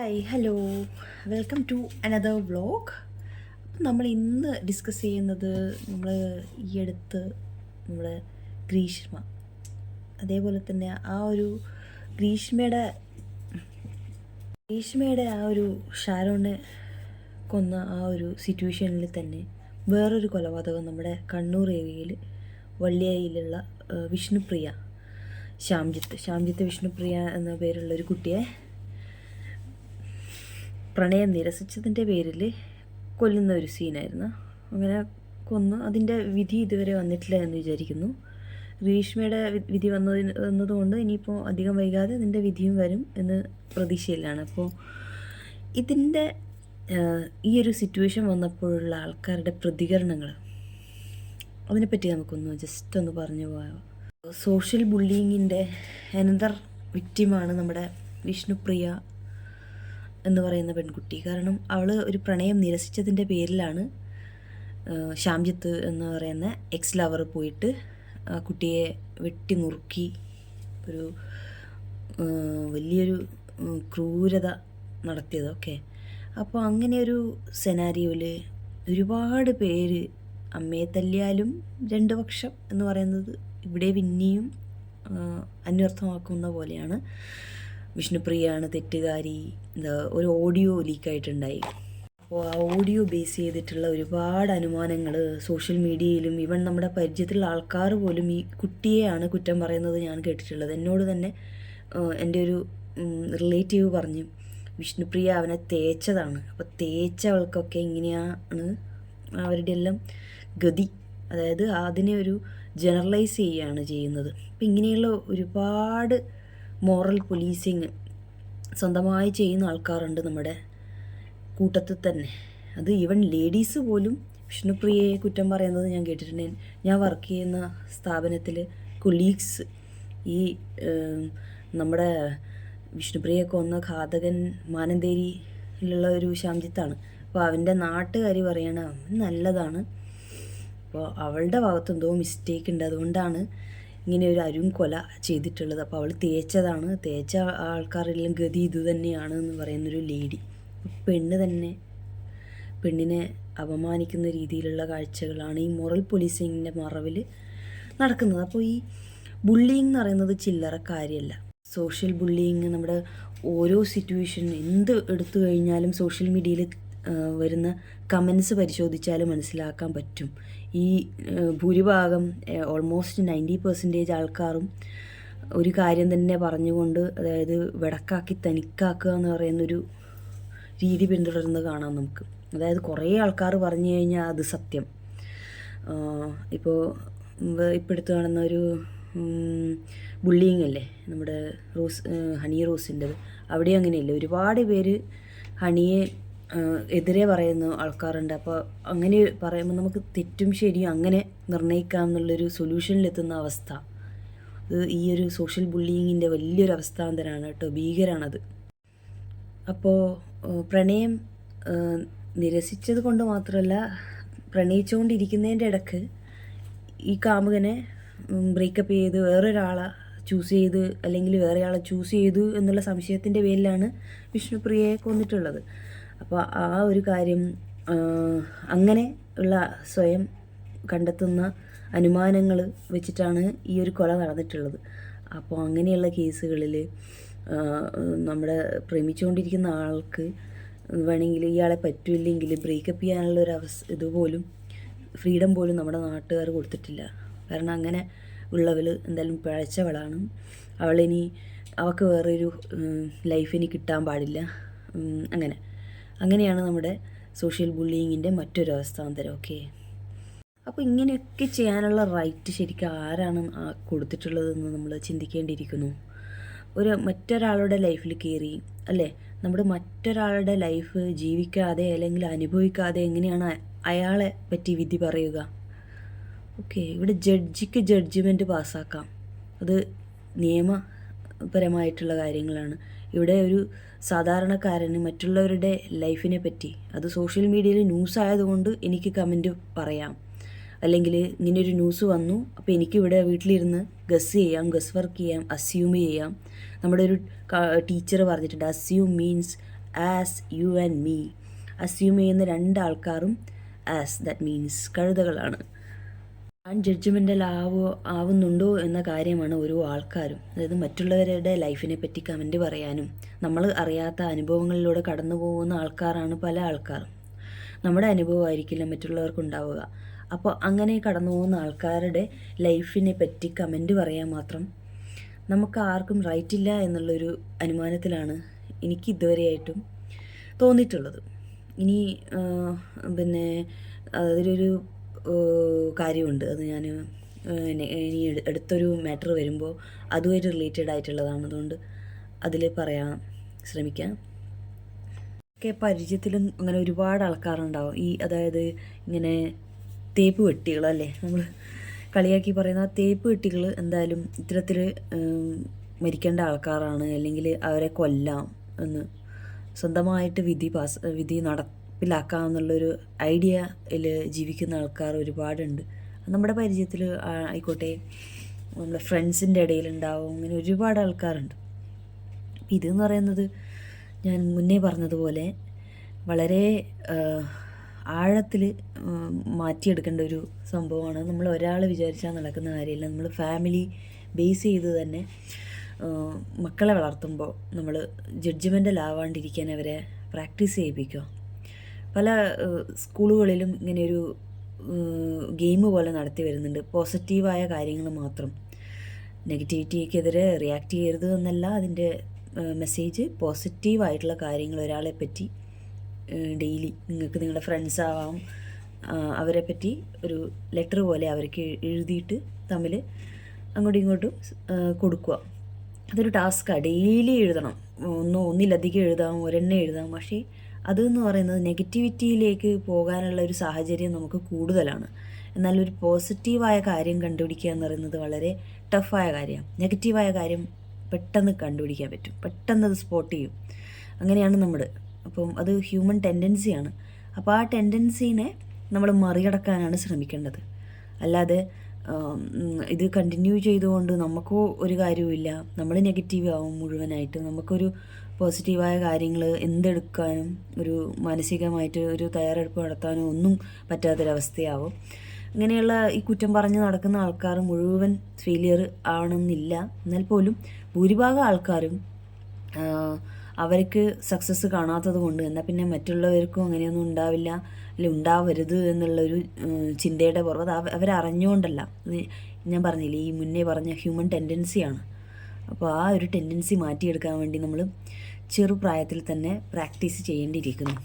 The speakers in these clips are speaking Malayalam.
Hi hello. Welcome to another vlog അപ്പം നമ്മൾ ഇന്ന് ഡിസ്കസ് ചെയ്യുന്നത് നമ്മൾ ഈ അടുത്ത് നമ്മൾ ഗ്രീഷ്മ. അതേപോലെ തന്നെ ആ ഒരു ഗ്രീഷ്മയുടെ ഗ്രീഷ്മയുടെ ആ ഒരു ഷാരോണിനെ കൊന്ന ആ ഒരു സിറ്റുവേഷനിൽ തന്നെ വേറൊരു കൊലപാതകം നമ്മുടെ കണ്ണൂർ ഏരിയയിൽ വള്ളിയായിലുള്ള വിഷ്ണുപ്രിയ ശ്യാംജിത്ത്. ശ്യാംജിത്ത് വിഷ്ണുപ്രിയ എന്ന പേരുള്ള ഒരു കുട്ടിയെ പ്രണയം നിരസിച്ചതിന്റെ പേരിൽ കൊല്ലുന്ന ഒരു സീനായിരുന്നു. അങ്ങനെ കൊന്നു അതിന്റെ വിധി ഇതുവരെ വന്നിട്ടില്ല എന്ന് വിചാരിക്കുന്നു. ഗ്രീഷ്മയുടെ വിധി വന്നതിന് വന്നതുകൊണ്ട് ഇനിയിപ്പോൾ അധികം വൈകാതെ അതിന്റെ വിധിയും വരും എന്ന് പ്രതീക്ഷയിലാണ്. അപ്പോൾ ഇതിന്റെ ഈ ഒരു സിറ്റുവേഷൻ വന്നപ്പോഴുള്ള ആൾക്കാരുടെ പ്രതികരണങ്ങൾ അതിനെപ്പറ്റി നമുക്കൊന്ന് ജസ്റ്റ് ഒന്ന് പറഞ്ഞു പോകാം സോഷ്യൽ ബുള്ളിങ്ങിന്റെ അനന്തർ വിക്റ്റിമാണ് നമ്മുടെ വിഷ്ണുപ്രിയ. എന്ന് പറയുന്ന പെൺകുട്ടി. കാരണം അവൾ ഒരു പ്രണയം നിരസിച്ചതിന്റെ പേരിലാണ് ശ്യാംജിത്ത് എന്ന് പറയുന്ന എക്സ് ലവർ പോയിട്ട് ആ കുട്ടിയെ വെട്ടി നുറുക്കി ഒരു വലിയൊരു ക്രൂരത നടത്തിയതൊക്കെ അപ്പോൾ അങ്ങനെ ഒരു സെനാരിയോയിൽ ഒരുപാട് പേര് അമ്മയെ തല്ലിയാലും രണ്ട് പക്ഷം എന്ന് പറയുന്നത് ഇവിടെ പിന്നെയും അന്വർത്ഥമാക്കുന്ന പോലെയാണ്. വിഷ്ണുപ്രിയയാണ് തെറ്റുകാരി ഒരു ഓഡിയോ ലീക്കായിട്ടുണ്ടായി. അപ്പോൾ ആ ഓഡിയോ ബേസ് ചെയ്തിട്ടുള്ള ഒരുപാട് അനുമാനങ്ങൾ സോഷ്യൽ മീഡിയയിലും ഇവൻ നമ്മുടെ പരിചയത്തിലുള്ള ആൾക്കാർ പോലും ഈ കുട്ടിയെയാണ് കുറ്റം പറയുന്നത് ഞാൻ കേട്ടിട്ടുള്ളത്. എന്നോട് തന്നെ എന്റെ ഒരു റിലേറ്റീവ് പറഞ്ഞു വിഷ്ണുപ്രിയ അവനെ തേച്ചതാണ്. അപ്പോൾ തേച്ചവൾക്കൊക്കെ ഇങ്ങനെയാണ് അവരുടെ എല്ലാം ഗതി. അതായത് അതിനെ ഒരു ജനറലൈസ് ചെയ്യുകയാണ് ചെയ്യുന്നത്. അപ്പം ഇങ്ങനെയുള്ള ഒരുപാട് മോറൽ പോലീസിങ് സ്വന്തമായി ചെയ്യുന്ന ആൾക്കാരുണ്ട് നമ്മുടെ കൂട്ടത്തിൽ തന്നെ. അത് ഈവൻ ലേഡീസ് പോലും വിഷ്ണുപ്രിയയെ കുറ്റം പറയുന്നത് ഞാൻ കേട്ടിട്ടുണ്ട്. ഞാൻ വർക്ക് ചെയ്യുന്ന സ്ഥാപനത്തിൽ കൊലീഗ്സ് ഈ നമ്മുടെ വിഷ്ണുപ്രിയ കൊന്ന ഘാതകൻ മാനന്തേരിയിലുള്ള ഒരു ശ്യാംജിത്താണ് അപ്പോൾ അവന്റെ നാട്ടുകാർ പറയണ നല്ലതാണ്. അപ്പോൾ അവളുടെ ഭാഗത്ത് എന്തോ മിസ്റ്റേക്ക് ഉണ്ട്. അതുകൊണ്ടാണ് ഇങ്ങനെ ഒരു അരും കൊല ചെയ്തിട്ടുള്ളത്. അപ്പോൾ അവൾ തേച്ചതാണ്. തേച്ച ആൾക്കാരെല്ലാം ഗതി ഇത് തന്നെയാണ് എന്ന് പറയുന്നൊരു ലേഡി. പെണ്ണ് തന്നെ പെണ്ണിനെ അപമാനിക്കുന്ന രീതിയിലുള്ള കാഴ്ചകളാണ് ഈ മൊറൽ പോലീസിങ്ങിന്റെ മറവിൽ നടക്കുന്നത്. അപ്പോൾ ഈ ബുള്ളിങ് എന്ന് പറയുന്നത് ചില്ലറ കാര്യമല്ല. സോഷ്യൽ ബുള്ളിങ് നമ്മുടെ ഓരോ സിറ്റുവേഷൻ എന്ത് എടുത്തു കഴിഞ്ഞാലും സോഷ്യൽ മീഡിയയിൽ വരുന്ന കമൻസ് പരിശോധിച്ചാൽ മനസ്സിലാക്കാൻ പറ്റും. ഈ ഭൂരിഭാഗം ഓൾമോസ്റ്റ് നയന്റി പെർസെന്റേജ് ആൾക്കാരും ഒരു കാര്യം തന്നെ പറഞ്ഞുകൊണ്ട് അതായത് വിടക്കാക്കി തനിക്കാക്കുക എന്ന് പറയുന്നൊരു രീതി പിന്തുടരുന്നത് കാണാം നമുക്ക്. അതായത് കുറേ ആൾക്കാർ പറഞ്ഞു കഴിഞ്ഞാൽ അത് സത്യം. ഇപ്പോൾ ഇപ്പോൾ എടുത്തു കാണുന്ന ഒരു ബുള്ളിങ് അല്ലേ? നമ്മുടെ റോസ് ഹണി റോസിന്റെത്. അവിടെ അങ്ങനെയല്ല? ഒരുപാട് പേര് ഹണിയെ എതിരെ പറയുന്ന ആൾക്കാരുണ്ട്. അപ്പോൾ അങ്ങനെ പറയുമ്പോൾ നമുക്ക് തെറ്റും ശരിയും അങ്ങനെ നിർണയിക്കാം എന്നുള്ളൊരു സൊല്യൂഷനിലെത്തുന്ന അവസ്ഥ. അത് ഈ ഒരു സോഷ്യൽ ബുള്ളിങ്ങിന്റെ വലിയൊരു അവസ്ഥാന്തരാണ് കേട്ടോ. ഭീകരാണത്. അപ്പോൾ പ്രണയം നിരസിച്ചത് കൊണ്ട് മാത്രമല്ല പ്രണയിച്ചുകൊണ്ടിരിക്കുന്നതിന്റെ ഇടയ്ക്ക് ഈ കാമുകനെ ബ്രേക്കപ്പ് ചെയ്ത് വേറൊരാളെ ചൂസ് ചെയ്ത് അല്ലെങ്കിൽ വേറെയാളെ ചൂസ് ചെയ്തു എന്നുള്ള സംശയത്തിന്റെ പേരിലാണ് വിഷ്ണുപ്രിയയെ കൊന്നിട്ടുള്ളത്. അപ്പോൾ ആ ഒരു കാര്യം അങ്ങനെ ഉള്ള സ്വയം കണ്ടെത്തുന്ന അനുമാനങ്ങൾ വെച്ചിട്ടാണ് ഈ ഒരു കൊല നടന്നിട്ടുള്ളത്. അപ്പോൾ അങ്ങനെയുള്ള കേസുകളിൽ നമ്മുടെ പ്രേമിച്ചുകൊണ്ടിരിക്കുന്ന ആൾക്ക് വേണമെങ്കിൽ ഇയാളെ പറ്റില്ലെങ്കിൽ ബ്രേക്കപ്പ് ചെയ്യാനുള്ള ഒരു അവസ്ഥ ഇതുപോലും ഫ്രീഡം പോലും നമ്മുടെ നാട്ടുകാർ കൊടുത്തിട്ടില്ല. കാരണം അങ്ങനെ ഉള്ളവൾ എന്തായാലും പിഴച്ചവളാണ്. അവളിനി അവൾക്ക് വേറൊരു ലൈഫ് ഇനി കിട്ടാൻ പാടില്ല. അങ്ങനെ. അങ്ങനെയാണ് നമ്മുടെ സോഷ്യൽ ബുള്ളിങ്ങിന്റെ മറ്റൊരു അവസ്ഥാന്തരം ഓക്കെ അപ്പോൾ ഇങ്ങനെയൊക്കെ ചെയ്യാനുള്ള റൈറ്റ് ശരിക്കും ആരാണ് കൊടുത്തിട്ടുള്ളതെന്ന് നമ്മൾ ചിന്തിക്കേണ്ടിയിരിക്കുന്നു. ഒരു മറ്റൊരാളുടെ ലൈഫിൽ കയറി അല്ലേ? നമ്മുടെ മറ്റൊരാളുടെ ലൈഫ് ജീവിക്കാതെ അല്ലെങ്കിൽ അനുഭവിക്കാതെ എങ്ങനെയാണ് അയാളെ പറ്റി വിധി പറയുക? ഓക്കെ ഇവിടെ ജഡ്ജിക്ക് ജഡ്ജ്മെന്റ് പാസ്സാക്കാം. അത് നിയമപരമായിട്ടുള്ള കാര്യങ്ങളാണ്. ഇവിടെ ഒരു സാധാരണക്കാരന് മറ്റുള്ളവരുടെ ലൈഫിനെ പറ്റി അത് സോഷ്യൽ മീഡിയയിൽ ന്യൂസ് ആയതുകൊണ്ട് എനിക്ക് കമന്റ് പറയാം. അല്ലെങ്കിൽ ഇങ്ങനെയൊരു ന്യൂസ് വന്നു അപ്പോൾ എനിക്കിവിടെ വീട്ടിലിരുന്ന് ഗസ് ചെയ്യാം ഗസ് വർക്ക് ചെയ്യാം അസ്യൂം ചെയ്യാം. നമ്മുടെ ഒരു ടീച്ചർ പറഞ്ഞിട്ടുണ്ട് assume means ass you and me assume ചെയ്യുന്ന രണ്ട് ആൾക്കാരും ആസ് ദാറ്റ് മീൻസ് കഴുതകളാണ്. ഞാൻ ജഡ്ജ്മെന്റൽ ആവോ ആവുന്നുണ്ടോ എന്ന കാര്യമാണ് ഓരോ ആൾക്കാരും. അതായത് മറ്റുള്ളവരുടെ ലൈഫിനെ പറ്റി കമന്റ് പറയാനും നമ്മൾ അറിയാത്ത അനുഭവങ്ങളിലൂടെ കടന്നു പോകുന്ന ആൾക്കാരാണ് പല ആൾക്കാരും. നമ്മുടെ അനുഭവമായിരിക്കില്ല മറ്റുള്ളവർക്ക് ഉണ്ടാവുക. അപ്പോൾ അങ്ങനെ കടന്നു പോകുന്ന ആൾക്കാരുടെ ലൈഫിനെ പറ്റി കമന്റ് പറയാൻ മാത്രം നമുക്ക് ആർക്കും റൈറ്റ് ഇല്ല എന്നുള്ളൊരു അനുമാനത്തിലാണ് എനിക്ക് ഇതുവരെയായിട്ടും തോന്നിയിട്ടുള്ളത്. ഇനി പിന്നെ അതിലൊരു കാര്യമുണ്ട്. അത് ഞാൻ ഇനി അടുത്തൊരു മാറ്റർ വരുമ്പോൾ അതുമായിട്ട് റിലേറ്റഡ് ആയിട്ടുള്ളതാണ്. അതുകൊണ്ട് അതിൽ പറയാൻ ശ്രമിക്കാം. ഒക്കെ പരിചയത്തിലും അങ്ങനെ ഒരുപാട് ആൾക്കാരുണ്ടാവും. ഈ അതായത് ഇങ്ങനെ തേപ്പ് വെട്ടികൾ അല്ലേ? നമ്മൾ കളിയാക്കി പറയുന്ന തേപ്പ് വെട്ടികൾ എന്തായാലും ഇത്തരത്തിൽ മരിക്കേണ്ട ആൾക്കാരാണ്. അല്ലെങ്കിൽ അവരെ കൊല്ലാം എന്ന് സ്വന്തമായിട്ട് വിധി പാസ് വിധി നടപ്പിലാക്കാം എന്നുള്ളൊരു ഐഡിയയിൽ ജീവിക്കുന്ന ആൾക്കാർ ഒരുപാടുണ്ട്. നമ്മുടെ പരിചയത്തിൽ ആയിക്കോട്ടെ നമ്മുടെ ഫ്രണ്ട്സിന്റെ ഇടയിലുണ്ടാവും അങ്ങനെ ഒരുപാട് ആൾക്കാരുണ്ട്. അപ്പം ഇതെന്ന് പറയുന്നത് ഞാൻ മുന്നേ പറഞ്ഞതുപോലെ വളരെ ആഴത്തിൽ മാറ്റിയെടുക്കേണ്ട ഒരു സംഭവമാണ്. നമ്മൾ ഒരാൾ വിചാരിച്ചാൽ നടക്കുന്ന കാര്യമില്ല. നമ്മൾ ഫാമിലി ബേസ് ചെയ്ത് തന്നെ മക്കളെ വളർത്തുമ്പോൾ നമ്മൾ ജഡ്ജ്മെന്റലാവാണ്ടിരിക്കാൻ അവരെ പ്രാക്ടീസ് ചെയ്യിപ്പിക്കുക. പല സ്കൂളുകളിലും ഇങ്ങനെയൊരു ഗെയിം പോലെ നടത്തി വരുന്നുണ്ട്. പോസിറ്റീവായ കാര്യങ്ങൾ മാത്രം. നെഗറ്റിവിറ്റിക്കെതിരെ റിയാക്ട് ചെയ്യരുത് എന്നല്ല അതിന്റെ മെസ്സേജ്. പോസിറ്റീവായിട്ടുള്ള കാര്യങ്ങൾ ഒരാളെ പറ്റി ഡെയിലി നിങ്ങൾക്ക് നിങ്ങളുടെ ഫ്രണ്ട്സ് ആവാം അവരെ പറ്റി ഒരു ലെറ്റർ പോലെ അവർക്ക് എഴുതിയിട്ട് തമ്മിൽ അങ്ങോട്ടും ഇങ്ങോട്ടും കൊടുക്കുക. അതൊരു ടാസ്ക്കാണ് ഡെയിലി എഴുതണം. ഒന്നോ ഒന്നിലധികം എഴുതാം ഒരെണ്ണം എഴുതാം. പക്ഷേ അതെന്ന് പറയുന്നത് നെഗറ്റിവിറ്റിയിലേക്ക് പോകാനുള്ള ഒരു സാഹചര്യം നമുക്ക് കൂടുതലാണ്. എന്നാൽ ഒരു പോസിറ്റീവായ കാര്യം കണ്ടുപിടിക്കുക എന്ന് പറയുന്നത് വളരെ ടഫായ കാര്യമാണ് നെഗറ്റീവായ കാര്യം പെട്ടെന്ന് കണ്ടുപിടിക്കാൻ പറ്റും. പെട്ടെന്ന് അത് സ്പോട്ട് ചെയ്യും. അങ്ങനെയാണ് നമ്മൾ അപ്പം അത് ഹ്യൂമൻ ടെൻഡൻസിയാണ്. അപ്പോൾ ആ ടെൻഡൻസീനെ നമ്മൾ മറികടക്കാനാണ് ശ്രമിക്കേണ്ടത്. അല്ലാതെ ഇത് കണ്ടിന്യൂ ചെയ്തുകൊണ്ട് നമുക്കോ ഒരു കാര്യവുമില്ല. നമ്മൾ നെഗറ്റീവ് ആവും മുഴുവനായിട്ട്. നമുക്കൊരു പോസിറ്റീവായ കാര്യങ്ങൾ എന്തെടുക്കാനും ഒരു മാനസികമായിട്ട് ഒരു തയ്യാറെടുപ്പ് നടത്താനോ ഒന്നും പറ്റാത്തൊരവസ്ഥയാവും. ഇങ്ങനെയുള്ള ഈ കുറ്റം പറഞ്ഞ് നടക്കുന്ന ആൾക്കാർ മുഴുവൻ ഫെയിലിയർ ആവണമെന്നില്ല എന്നാൽ പോലും ഭൂരിഭാഗം ആൾക്കാരും അവർക്ക് സക്സസ് കാണാത്തത് കൊണ്ട് എന്നാൽ പിന്നെ മറ്റുള്ളവർക്കും അങ്ങനെയൊന്നും ഉണ്ടാവില്ല. ഉണ്ടാവരുത് എന്നുള്ളൊരു ചിന്തയുടെ പുറത്ത് അവരറിഞ്ഞുകൊണ്ടല്ല. ഞാൻ പറഞ്ഞില്ലേ ഈ മുന്നേ പറഞ്ഞ ഹ്യൂമൻ ടെൻഡൻസിയാണ് അപ്പോൾ ആ ഒരു ടെൻഡൻസി മാറ്റിയെടുക്കാൻ വേണ്ടി നമ്മൾ ചെറുപ്രായത്തിൽ തന്നെ പ്രാക്ടീസ് ചെയ്യേണ്ടിയിരിക്കുന്നു.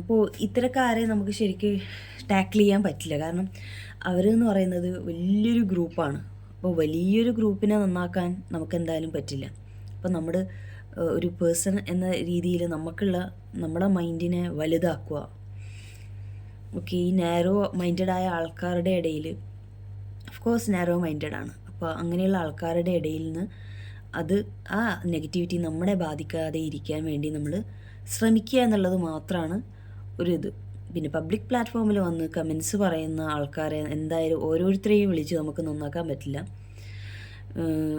അപ്പോൾ ഇത്തരക്കാരെ നമുക്ക് ശരിക്കും ടാക്കിൾ ചെയ്യാൻ പറ്റില്ല. കാരണം അവരെന്ന് പറയുന്നത് വലിയൊരു ഗ്രൂപ്പാണ് അപ്പോൾ വലിയൊരു ഗ്രൂപ്പിനെ നന്നാക്കാൻ നമുക്ക് എന്തായാലും പറ്റില്ല. അപ്പോൾ നമ്മുടെ ഒരു പേഴ്സൺ എന്ന രീതിയിൽ നമുക്കുള്ള നമ്മുടെ മൈൻഡിനെ വലുതാക്കുക. ഓക്കെ ഈ നാരോ മൈൻഡായ ആൾക്കാരുടെ ഇടയിൽ ഓഫ് കോഴ്സ് നാരോ മൈൻഡഡ് ആണ്. അപ്പോൾ അങ്ങനെയുള്ള ആൾക്കാരുടെ ഇടയിൽ നിന്ന് അത് ആ നെഗറ്റിവിറ്റി നമ്മളെ ബാധിക്കാതെ ഇരിക്കാൻ വേണ്ടി നമ്മൾ ശ്രമിക്കുക എന്നുള്ളത് മാത്രമാണ് ഒരു ഇത്. പിന്നെ പബ്ലിക് പ്ലാറ്റ്ഫോമിൽ വന്ന് കമൻസ് പറയുന്ന ആൾക്കാരെ എന്തായാലും ഓരോരുത്തരെയും വിളിച്ച് നമുക്ക് നന്നാക്കാൻ പറ്റില്ല.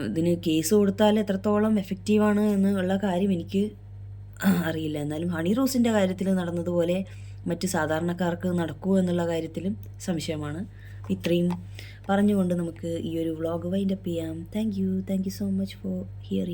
ഇതിന് കേസ് കൊടുത്താൽ എത്രത്തോളം എഫക്റ്റീവാണ് എന്നുള്ള കാര്യം എനിക്ക് അറിയില്ല. എന്നാലും ഹണി റോസിന്റെ കാര്യത്തിൽ നടന്നതുപോലെ മറ്റ് സാധാരണക്കാർക്ക് നടക്കുമോ എന്നുള്ള കാര്യത്തിലും സംശയമാണ്. ഇത്രയും പറഞ്ഞുകൊണ്ട് നമുക്ക് ഈ ഒരു വ്ളോഗ് വൈൻഡപ്പ് ചെയ്യാം. Thank you thank you so much for hearing